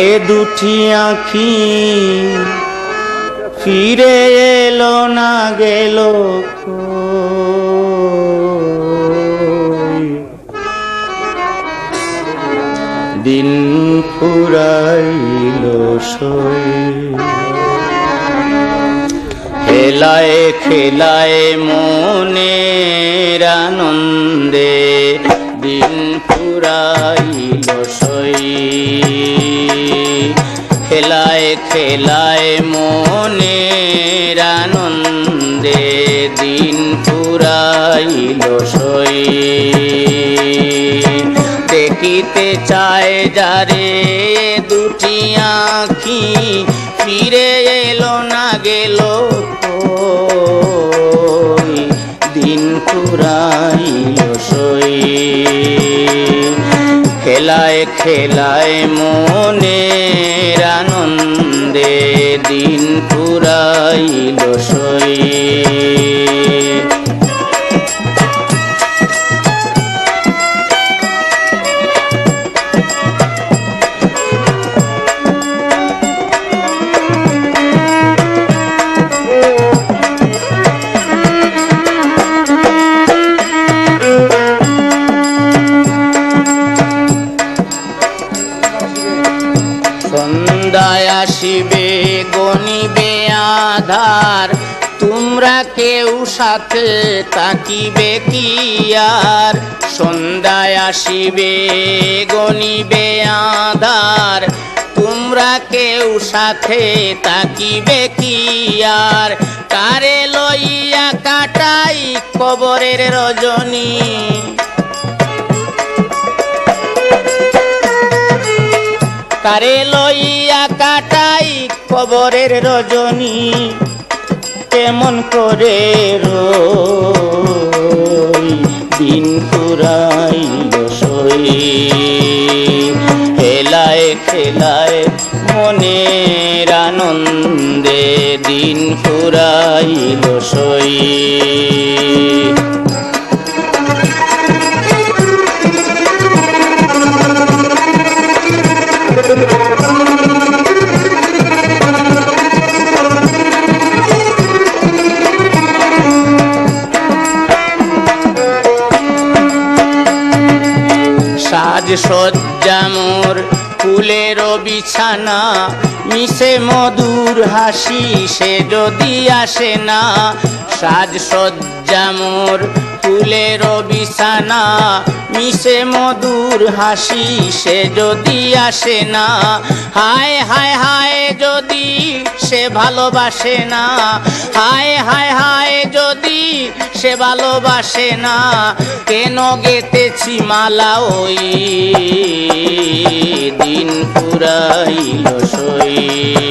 এ দুটি আঁখি ফিরে এলো না গেল দিন ফুরাইল সই। খেলায় খেলায় মনের খেলায় মনের আনন্দে দিন ফুরাইল সই দেখিতে চায় যারে দুটি আঁখি, ফিরে এলো না গেল? দিন পুরাইল সই খেলায় খেলায় মনের আনন্দে দিন পুরাইল সই আসিবে গনিবে আধার। তোমরা কেউ সাথে তাকিবে কি আর? সন্ধ্যায় আসিবে গনিবে আধার। তোমরা কেউ সাথে তাকিবে কি আর? কারে লইয়া কাটাই কবরের রজনী? কারে লইয়া কাটাই কবরের রজনী। কেমন করে দিন পুরাইল সই খেলায় খেলায় মনের আনন্দে দিন পুরাইল সই সাজ সজ্জা মোর, ফুলের বিছানা, মিশে মধুর হাসি, সে যদি আসে না। সাজ সজ্জা মোর, ফুলের বিছানা, মিশে মধুর হাসি, সে যদি আসে না। হায় হায় হায়, যদি সে ভালোবাসে না। হায় হায় হায়, যদি সে ভালোবাসে না, কেন গেতেছি মালা ওই দিন পুরাইল সই?